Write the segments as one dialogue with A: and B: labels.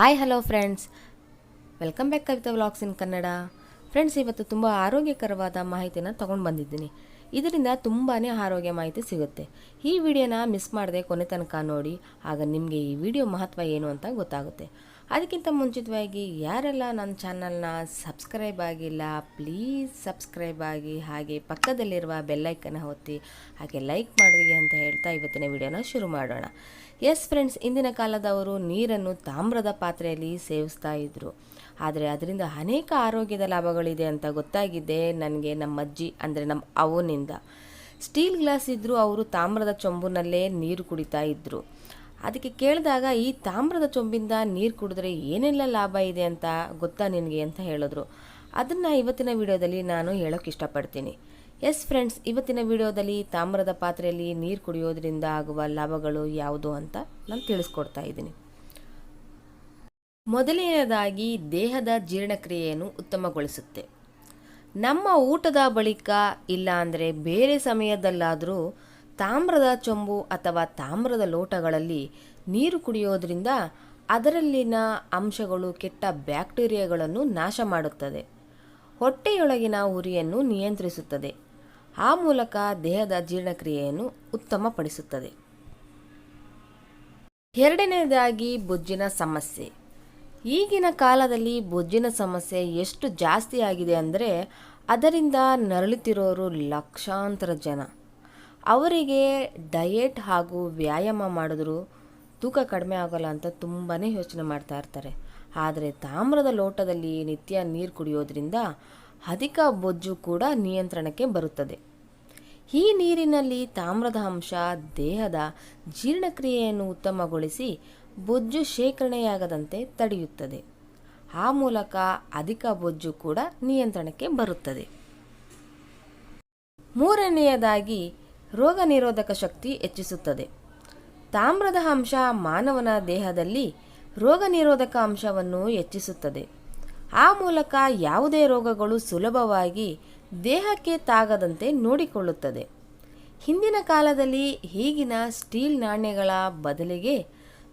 A: Hi hello friends welcome back Kavitha vlogs in Kannada friends ಇವತ್ತು ತುಂಬ ಆರೋಗ್ಯಕರವಾದ ಮಾಹಿತಿನ ತೊಗೊಂಡು ಬಂದಿದ್ದೀನಿ. ಇದರಿಂದ ತುಂಬಾ ಆರೋಗ್ಯ ಮಾಹಿತಿ ಸಿಗುತ್ತೆ. ಈ ವಿಡಿಯೋನ ಮಿಸ್ ಮಾಡದೆ ಕೊನೆ ತನಕ ನೋಡಿ, ಆಗ ನಿಮಗೆ ಈ ವಿಡಿಯೋ ಮಹತ್ವ ಏನು ಅಂತ ಗೊತ್ತಾಗುತ್ತೆ. ಅದಕ್ಕಿಂತ ಮುಂಚಿತವಾಗಿ ಯಾರೆಲ್ಲ ನನ್ನ ಚಾನಲ್ನ ಸಬ್ಸ್ಕ್ರೈಬ್ ಆಗಿಲ್ಲ, ಪ್ಲೀಸ್ ಸಬ್ಸ್ಕ್ರೈಬ್ ಆಗಿ ಹಾಗೆ ಪಕ್ಕದಲ್ಲಿರುವ ಬೆಲ್ಲೈಕನ್ನು ಒತ್ತಿ ಹಾಗೆ ಲೈಕ್ ಮಾಡಿರಿ ಅಂತ ಹೇಳ್ತಾ ಇವತ್ತಿನ ವಿಡಿಯೋನ ಶುರು ಮಾಡೋಣ. ಎಸ್ ಫ್ರೆಂಡ್ಸ್ ಇಂದಿನ ಕಾಲದವರು ನೀರನ್ನು ತಾಮ್ರದ ಪಾತ್ರೆಯಲ್ಲಿ ಸೇವಿಸ್ತಾ ಇದ್ರು. ಆದರೆ ಅದರಿಂದ ಅನೇಕ ಆರೋಗ್ಯದ ಲಾಭಗಳಿದೆ ಅಂತ ಗೊತ್ತಾಗಿದೆ ನನಗೆ ನಮ್ಮ ಅಜ್ಜಿ ಅಂದರೆ ನಮ್ಮ ಅವನಿಂದ. ಸ್ಟೀಲ್ ಗ್ಲಾಸ್ ಇದ್ದರೂ ಅವರು ತಾಮ್ರದ ಚೊಂಬುನಲ್ಲೇ ನೀರು ಕುಡಿತಾ ಇದ್ದರು ಅದಕ್ಕೆ ಕೇಳಿದಾಗ, ಈ ತಾಮ್ರದ ಚೊಂಬಿಂದ ನೀರು ಕುಡಿದ್ರೆ ಏನೆಲ್ಲ ಲಾಭ ಇದೆ ಅಂತ ಗೊತ್ತಾ ನಿನಗೆ? ಅಂತ ಹೇಳಿದ್ರು. ಅದನ್ನು ಇವತ್ತಿನ ವಿಡಿಯೋದಲ್ಲಿ ನಾನು ಹೇಳೋಕೆ ಇಷ್ಟಪಡ್ತೀನಿ. ಎಸ್ ಫ್ರೆಂಡ್ಸ್ ಇವತ್ತಿನ ವಿಡಿಯೋದಲ್ಲಿ ತಾಮ್ರದ ಪಾತ್ರೆಯಲ್ಲಿ ನೀರು ಕುಡಿಯೋದ್ರಿಂದ ಆಗುವ ಲಾಭಗಳು ಯಾವುದು ಅಂತ ನಾನು ತಿಳಿಸ್ಕೊಡ್ತಾ ಇದ್ದೀನಿ. ಮೊದಲನೆಯದಾಗಿ ದೇಹದ ಜೀರ್ಣಕ್ರಿಯೆಯನ್ನು ಉತ್ತಮಗೊಳಿಸುತ್ತೆ. ನಮ್ಮ ಊಟದ ಬಳಿಕ ಇಲ್ಲ ಅಂದರೆ ಬೇರೆ ಸಮಯದಲ್ಲಾದರೂ ತಾಮ್ರದ ಚೊಂಬು ಅಥವಾ ತಾಮ್ರದ ಲೋಟಗಳಲ್ಲಿ ನೀರು ಕುಡಿಯೋದ್ರಿಂದ ಅದರಲ್ಲಿನ ಅಂಶಗಳು ಕೆಟ್ಟ ಬ್ಯಾಕ್ಟೀರಿಯಾಗಳನ್ನು ನಾಶ ಮಾಡುತ್ತದೆ. ಹೊಟ್ಟೆಯೊಳಗಿನ ಉರಿಯನ್ನು ನಿಯಂತ್ರಿಸುತ್ತದೆ. ಆ ಮೂಲಕ ದೇಹದ ಜೀರ್ಣಕ್ರಿಯೆಯನ್ನು ಉತ್ತಮಪಡಿಸುತ್ತದೆ. ಎರಡನೇದಾಗಿ ಬೊಜ್ಜಿನ ಸಮಸ್ಯೆ. ಈಗಿನ ಕಾಲದಲ್ಲಿ ಬೊಜ್ಜಿನ ಸಮಸ್ಯೆ ಎಷ್ಟು ಜಾಸ್ತಿ ಆಗಿದೆ ಅಂದರೆ ಅದರಿಂದ ನರಳುತ್ತಿರೋರು ಲಕ್ಷಾಂತರ ಜನ. ಅವರಿಗೆ ಡಯೆಟ್ ಹಾಗೂ ವ್ಯಾಯಾಮ ಮಾಡಿದ್ರು ತೂಕ ಕಡಿಮೆ ಆಗೋಲ್ಲ ಅಂತ ತುಂಬಾ ಯೋಚನೆ ಮಾಡ್ತಾ ಇರ್ತಾರೆ. ಆದರೆ ತಾಮ್ರದ ಲೋಟದಲ್ಲಿ ನಿತ್ಯ ನೀರು ಕುಡಿಯೋದ್ರಿಂದ ಅಧಿಕ ಬೊಜ್ಜು ಕೂಡ ನಿಯಂತ್ರಣಕ್ಕೆ ಬರುತ್ತದೆ. ಈ ನೀರಿನಲ್ಲಿ ತಾಮ್ರದ ಅಂಶ ದೇಹದ ಜೀರ್ಣಕ್ರಿಯೆಯನ್ನು ಉತ್ತಮಗೊಳಿಸಿ ಬೊಜ್ಜು ಶೇಖರಣೆಯಾಗದಂತೆ ತಡೆಯುತ್ತದೆ. ಆ ಮೂಲಕ ಅಧಿಕ ಬೊಜ್ಜು ಕೂಡ ನಿಯಂತ್ರಣಕ್ಕೆ ಬರುತ್ತದೆ. ಮೂರನೆಯದಾಗಿ ರೋಗ ನಿರೋಧಕ ಶಕ್ತಿ ಹೆಚ್ಚಿಸುತ್ತದೆ. ತಾಮ್ರದ ಅಂಶ ಮಾನವನ ದೇಹದಲ್ಲಿ ರೋಗ ನಿರೋಧಕ ಅಂಶವನ್ನು ಹೆಚ್ಚಿಸುತ್ತದೆ. ಆ ಮೂಲಕ ಯಾವುದೇ ರೋಗಗಳು ಸುಲಭವಾಗಿ ದೇಹಕ್ಕೆ ತಾಗದಂತೆ ನೋಡಿಕೊಳ್ಳುತ್ತದೆ. ಹಿಂದಿನ ಕಾಲದಲ್ಲಿ ಈಗಿನ ಸ್ಟೀಲ್ ನಾಣ್ಯಗಳ ಬದಲಿಗೆ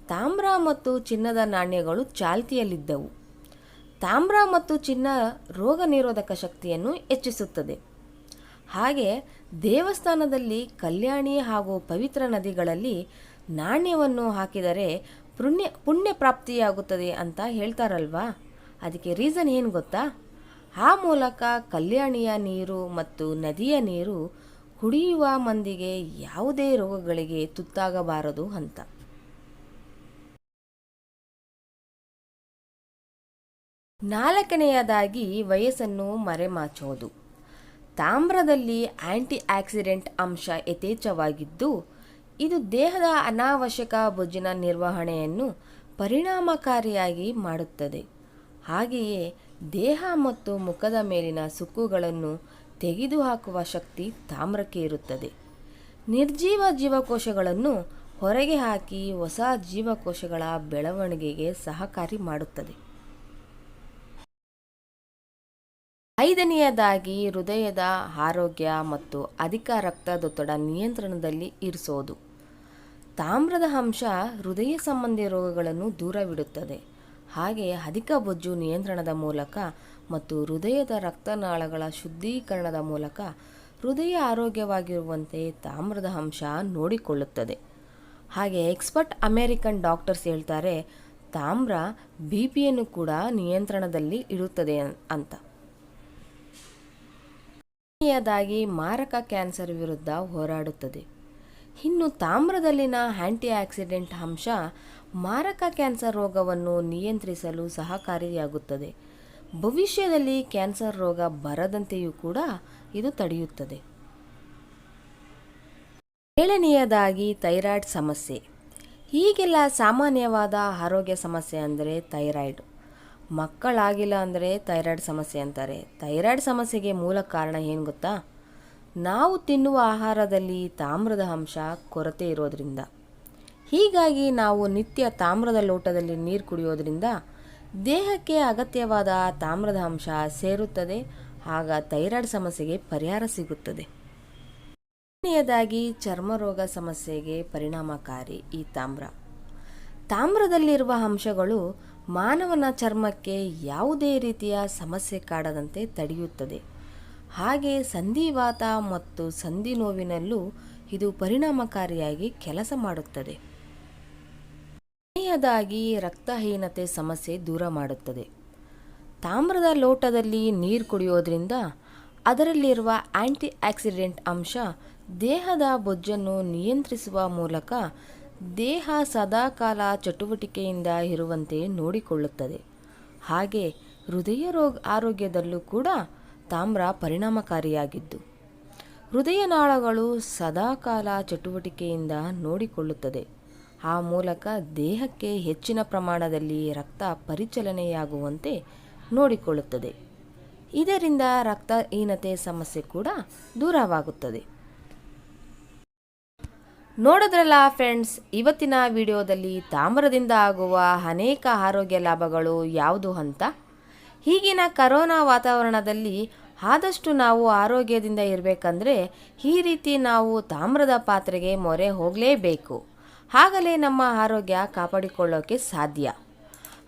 A: ತಾಮ್ರ ಮತ್ತು ಚಿನ್ನದ ನಾಣ್ಯಗಳು ಚಾಲ್ತಿಯಲ್ಲಿದ್ದವು. ತಾಮ್ರ ಮತ್ತು ಚಿನ್ನ ರೋಗ ನಿರೋಧಕ ಶಕ್ತಿಯನ್ನು ಹೆಚ್ಚಿಸುತ್ತದೆ. ಹಾಗೆ ದೇವಸ್ಥಾನದಲ್ಲಿ ಕಲ್ಯಾಣಿ ಹಾಗೂ ಪವಿತ್ರ ನದಿಗಳಲ್ಲಿ ನಾಣ್ಯವನ್ನು ಹಾಕಿದರೆ ಪುಣ್ಯ ಪುಣ್ಯ ಪ್ರಾಪ್ತಿಯಾಗುತ್ತದೆ ಅಂತ ಹೇಳ್ತಾರಲ್ವಾ? ಅದಕ್ಕೆ ರೀಸನ್ ಏನು ಗೊತ್ತಾ? ಆ ಮೂಲಕ ಕಲ್ಯಾಣಿಯ ನೀರು ಮತ್ತು ನದಿಯ ನೀರು ಕುಡಿಯುವ ಮಂದಿಗೆ ಯಾವುದೇ ರೋಗಗಳಿಗೆ ತುತ್ತಾಗಬಾರದು ಅಂತ. ನಾಲ್ಕನೆಯದಾಗಿ ವಯಸ್ಸನ್ನು ಮರೆಮಾಚೋದು. ತಾಮ್ರದಲ್ಲಿ ಆಂಟಿ ಆಕ್ಸಿಡೆಂಟ್ ಅಂಶ ಯಥೇಚ್ಛವಾಗಿದ್ದು, ಇದು ದೇಹದ ಅನಾವಶ್ಯಕ ಬೊಜ್ಜಿನ ನಿರ್ವಹಣೆಯನ್ನು ಪರಿಣಾಮಕಾರಿಯಾಗಿ ಮಾಡುತ್ತದೆ. ಹಾಗೆಯೇ ದೇಹ ಮತ್ತು ಮುಖದ ಮೇಲಿನ ಸುಕ್ಕುಗಳನ್ನು ತೆಗೆದುಹಾಕುವ ಶಕ್ತಿ ತಾಮ್ರಕ್ಕೆ ಇರುತ್ತದೆ. ನಿರ್ಜೀವ ಜೀವಕೋಶಗಳನ್ನು ಹೊರಗೆ ಹಾಕಿ ಹೊಸ ಜೀವಕೋಶಗಳ ಬೆಳವಣಿಗೆಗೆ ಸಹಕಾರಿ ಮಾಡುತ್ತದೆ. ಐದನೆಯದಾಗಿ ಹೃದಯದ ಆರೋಗ್ಯ ಮತ್ತು ಅಧಿಕ ರಕ್ತದೊತ್ತಡ ನಿಯಂತ್ರಣದಲ್ಲಿ ಇರಿಸೋದು. ತಾಮ್ರದ ಅಂಶ ಹೃದಯ ಸಂಬಂಧಿ ರೋಗಗಳನ್ನು ದೂರವಿಡುತ್ತದೆ. ಹಾಗೆ ಅಧಿಕ ಬೊಜ್ಜು ನಿಯಂತ್ರಣದ ಮೂಲಕ ಮತ್ತು ಹೃದಯದ ರಕ್ತನಾಳಗಳ ಶುದ್ಧೀಕರಣದ ಮೂಲಕ ಹೃದಯ ಆರೋಗ್ಯವಾಗಿರುವಂತೆ ತಾಮ್ರದ ಅಂಶ ನೋಡಿಕೊಳ್ಳುತ್ತದೆ. ಹಾಗೆ ಎಕ್ಸ್ಪರ್ಟ್ ಅಮೇರಿಕನ್ ಡಾಕ್ಟರ್ಸ್ ಹೇಳ್ತಾರೆ, ತಾಮ್ರ ಬಿ ಪಿಯನ್ನು ಕೂಡ ನಿಯಂತ್ರಣದಲ್ಲಿ ಇಡುತ್ತದೆ ಅಂತ. ಕೊನೆಯದಾಗಿ ಮಾರಕ ಕ್ಯಾನ್ಸರ್ ವಿರುದ್ಧ ಹೋರಾಡುತ್ತದೆ. ಇನ್ನು ತಾಮ್ರದಲ್ಲಿನ ಆ್ಯಂಟಿ ಆಕ್ಸಿಡೆಂಟ್ ಅಂಶ ಮಾರಕ ಕ್ಯಾನ್ಸರ್ ರೋಗವನ್ನು ನಿಯಂತ್ರಿಸಲು ಸಹಕಾರಿಯಾಗುತ್ತದೆ. ಭವಿಷ್ಯದಲ್ಲಿ ಕ್ಯಾನ್ಸರ್ ರೋಗ ಬರದಂತೆಯೂ ಕೂಡ ಇದು ತಡೆಯುತ್ತದೆ. ಏಳನೆಯದಾಗಿ ಥೈರಾಯ್ಡ್ ಸಮಸ್ಯೆ. ಹೀಗೆಲ್ಲ ಸಾಮಾನ್ಯವಾದ ಆರೋಗ್ಯ ಸಮಸ್ಯೆ ಅಂದರೆ ಥೈರಾಯ್ಡ್. ಮಕ್ಕಳಾಗಿಲ್ಲ ಅಂದರೆ ಥೈರಾಯ್ಡ್ ಸಮಸ್ಯೆ ಅಂತಾರೆ. ಥೈರಾಯ್ಡ್ ಸಮಸ್ಯೆಗೆ ಮೂಲ ಕಾರಣ ಏನು ಗೊತ್ತಾ? ನಾವು ತಿನ್ನುವ ಆಹಾರದಲ್ಲಿ ತಾಮ್ರದ ಅಂಶ ಕೊರತೆ ಇರೋದ್ರಿಂದ. ಹೀಗಾಗಿ ನಾವು ನಿತ್ಯ ತಾಮ್ರದ ಲೋಟದಲ್ಲಿ ನೀರು ಕುಡಿಯೋದ್ರಿಂದ ದೇಹಕ್ಕೆ ಅಗತ್ಯವಾದ ತಾಮ್ರದ ಅಂಶ ಸೇರುತ್ತದೆ, ಆಗ ಥೈರಾಯ್ಡ್ ಸಮಸ್ಯೆಗೆ ಪರಿಹಾರ ಸಿಗುತ್ತದೆ. ಎರಡನೆಯದಾಗಿ ಚರ್ಮರೋಗ ಸಮಸ್ಯೆಗೆ ಪರಿಣಾಮಕಾರಿ ಈ ತಾಮ್ರ. ತಾಮ್ರದಲ್ಲಿರುವ ಅಂಶಗಳು ಮಾನವನ ಚರ್ಮಕ್ಕೆ ಯಾವುದೇ ರೀತಿಯ ಸಮಸ್ಯೆ ಕಾಡದಂತೆ ತಡೆಯುತ್ತದೆ. ಹಾಗೆ ಸಂಧಿವಾತ ಮತ್ತು ಸಂಧಿ ನೋವಿನಲ್ಲೂ ಇದು ಪರಿಣಾಮಕಾರಿಯಾಗಿ ಕೆಲಸ ಮಾಡುತ್ತದೆ. ಕೊನೆಯದಾಗಿ ರಕ್ತಹೀನತೆ ಸಮಸ್ಯೆ ದೂರ ಮಾಡುತ್ತದೆ. ತಾಮ್ರದ ಲೋಟದಲ್ಲಿ ನೀರು ಕುಡಿಯೋದ್ರಿಂದ ಅದರಲ್ಲಿರುವ ಆಂಟಿ ಆಕ್ಸಿಡೆಂಟ್ ಅಂಶ ದೇಹದ ಬೊಜ್ಜನ್ನು ನಿಯಂತ್ರಿಸುವ ಮೂಲಕ ದೇಹ ಸದಾಕಾಲ ಚಟುವಟಿಕೆಯಿಂದ ಇರುವಂತೆ ನೋಡಿಕೊಳ್ಳುತ್ತದೆ. ಹಾಗೆ ಹೃದಯ ರೋಗ ಆರೋಗ್ಯದಲ್ಲೂ ಕೂಡ ತಾಮ್ರ ಪರಿಣಾಮಕಾರಿಯಾಗಿದ್ದು. ಹೃದಯನಾಳಗಳು ಸದಾಕಾಲ ಚಟುವಟಿಕೆಯಿಂದ ನೋಡಿಕೊಳ್ಳುತ್ತದೆ. ಆ ಮೂಲಕ ದೇಹಕ್ಕೆ ಹೆಚ್ಚಿನ ಪ್ರಮಾಣದಲ್ಲಿ ರಕ್ತ ಪರಿಚಲನೆಯಾಗುವಂತೆ ನೋಡಿಕೊಳ್ಳುತ್ತದೆ. ಇದರಿಂದ ರಕ್ತಹೀನತೆ ಸಮಸ್ಯೆ ಕೂಡ ದೂರವಾಗುತ್ತದೆ. ನೋಡಿದ್ರಲ್ಲ ಫ್ರೆಂಡ್ಸ್ ಇವತ್ತಿನ ವಿಡಿಯೋದಲ್ಲಿ ತಾಮ್ರದಿಂದ ಆಗುವ ಅನೇಕ ಆರೋಗ್ಯ ಲಾಭಗಳು ಯಾವುದು ಅಂತ? ಈಗಿನ ಕರೋನಾ ವಾತಾವರಣದಲ್ಲಿ ಆದಷ್ಟು ನಾವು ಆರೋಗ್ಯದಿಂದ ಇರಬೇಕಂದ್ರೆ ಈ ರೀತಿ ನಾವು ತಾಮ್ರದ ಪಾತ್ರೆಗೆ ಮೊರೆ ಹೋಗಲೇಬೇಕು. ಆಗಲೇ ನಮ್ಮ ಆರೋಗ್ಯ ಕಾಪಾಡಿಕೊಳ್ಳೋಕೆ ಸಾಧ್ಯ.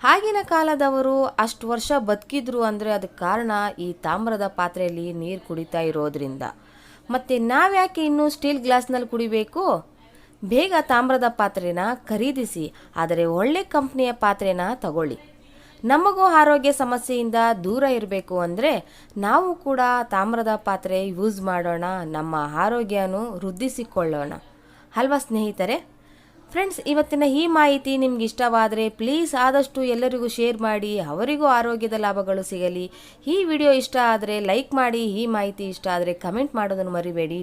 A: ಆಗಿನ ಕಾಲದವರು ಅಷ್ಟು ವರ್ಷ ಬದುಕಿದ್ರು ಅಂದರೆ ಅದಕ್ಕೆ ಕಾರಣ ಈ ತಾಮ್ರದ ಪಾತ್ರೆಯಲ್ಲಿ ನೀರು ಕುಡಿತಾ ಇರೋದ್ರಿಂದ. ಮತ್ತು ನಾವ್ಯಾಕೆ ಇನ್ನೂ ಸ್ಟೀಲ್ ಗ್ಲಾಸ್ನಲ್ಲಿ ಕುಡಿಬೇಕು? ಬೇಗ ತಾಮ್ರದ ಪಾತ್ರೆನ ಖರೀದಿಸಿ, ಆದರೆ ಒಳ್ಳೆ ಕಂಪ್ನಿಯ ಪಾತ್ರೆನ ತಗೊಳ್ಳಿ. ನಮಗೂ ಆರೋಗ್ಯ ಸಮಸ್ಯೆಯಿಂದ ದೂರ ಇರಬೇಕು ಅಂದರೆ ನಾವು ಕೂಡ ತಾಮ್ರದ ಪಾತ್ರೆ ಯೂಸ್ ಮಾಡೋಣ, ನಮ್ಮ ಆರೋಗ್ಯನೂ ವೃದ್ಧಿಸಿಕೊಳ್ಳೋಣ. ಅಲ್ವಾ ಸ್ನೇಹಿತರೆ? ಫ್ರೆಂಡ್ಸ್, ಇವತ್ತಿನ ಈ ಮಾಹಿತಿ ನಿಮ್ಗೆ ಇಷ್ಟವಾದರೆ ಪ್ಲೀಸ್ ಆದಷ್ಟು ಎಲ್ಲರಿಗೂ ಶೇರ್ ಮಾಡಿ, ಅವರಿಗೂ ಆರೋಗ್ಯದ ಲಾಭಗಳು ಸಿಗಲಿ. ಈ ವಿಡಿಯೋ ಇಷ್ಟ ಆದರೆ ಲೈಕ್ ಮಾಡಿ, ಈ ಮಾಹಿತಿ ಇಷ್ಟ ಆದರೆ ಕಮೆಂಟ್ ಮಾಡೋದನ್ನು ಮರಿಬೇಡಿ.